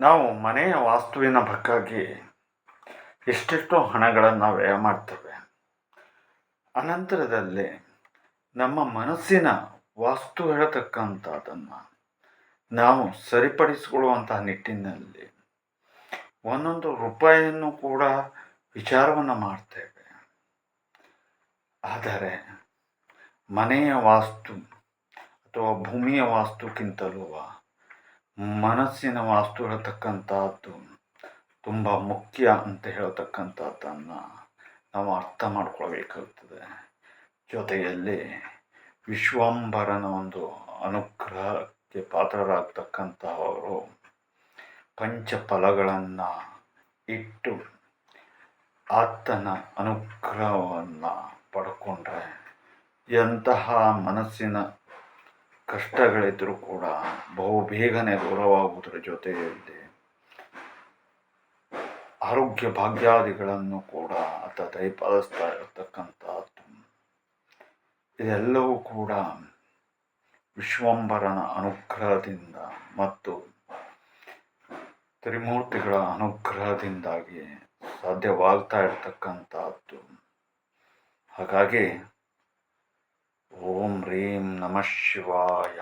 ನಾವು ಮನೆಯ ವಾಸ್ತುವಿನ ಬಗ್ಗೆ ಎಷ್ಟೆಷ್ಟೋ ಹಣಗಳನ್ನು ವ್ಯಯ ಮಾಡ್ತೇವೆ. ಅನಂತರದಲ್ಲಿ ನಮ್ಮ ಮನಸ್ಸಿನ ವಾಸ್ತು ಹೇಳತಕ್ಕಂಥದ್ದನ್ನು ನಾವು ಸರಿಪಡಿಸಿಕೊಳ್ಳುವಂತಹ ನಿಟ್ಟಿನಲ್ಲಿ ಒಂದೊಂದು ರೂಪಾಯಿಯನ್ನು ಕೂಡ ವಿಚಾರವನ್ನು ಮಾಡ್ತೇವೆ. ಆದರೆ ಮನೆಯ ವಾಸ್ತು ಅಥವಾ ಭೂಮಿಯ ವಾಸ್ತುಕ್ಕಿಂತಲೂ ಮನಸ್ಸಿನ ವಾಸ್ತು ಹೇಳ್ತಕ್ಕಂಥದ್ದು ತುಂಬ ಮುಖ್ಯ ಅಂತ ಹೇಳ್ತಕ್ಕಂಥದ್ದನ್ನು ನಾವು ಅರ್ಥ ಮಾಡ್ಕೊಳ್ಬೇಕಾಗ್ತದೆ. ಜೊತೆಯಲ್ಲಿ ವಿಶ್ವಂಬರನ ಒಂದು ಅನುಗ್ರಹಕ್ಕೆ ಪಾತ್ರರಾಗ್ತಕ್ಕಂಥವರು ಪಂಚಫಲಗಳನ್ನು ಇಟ್ಟು ಆತನ ಅನುಗ್ರಹವನ್ನು ಪಡ್ಕೊಂಡ್ರೆ ಎಂತಹ ಮನಸ್ಸಿನ ಕಷ್ಟಗಳಿದ್ದರೂ ಕೂಡ ಬಹು ಬೇಗನೆ ದೂರವಾಗುವುದರ ಜೊತೆಯಲ್ಲಿ ಆರೋಗ್ಯ ಭಾಗ್ಯಾದಿಗಳನ್ನು ಕೂಡ ಆತ ದಯಪಾಲಿಸ್ತಾ ಇರತಕ್ಕಂಥದ್ದು ಇದೆಲ್ಲವೂ ಕೂಡ ವಿಶ್ವಂಬರನ ಅನುಗ್ರಹದಿಂದ ಮತ್ತು ತ್ರಿಮೂರ್ತಿಗಳ ಅನುಗ್ರಹದಿಂದಾಗಿ ಸಾಧ್ಯವಾಗ್ತಾ ಇರತಕ್ಕಂಥದ್ದು. ಹಾಗಾಗಿ ఓం హ్రీం నమ శివాయ.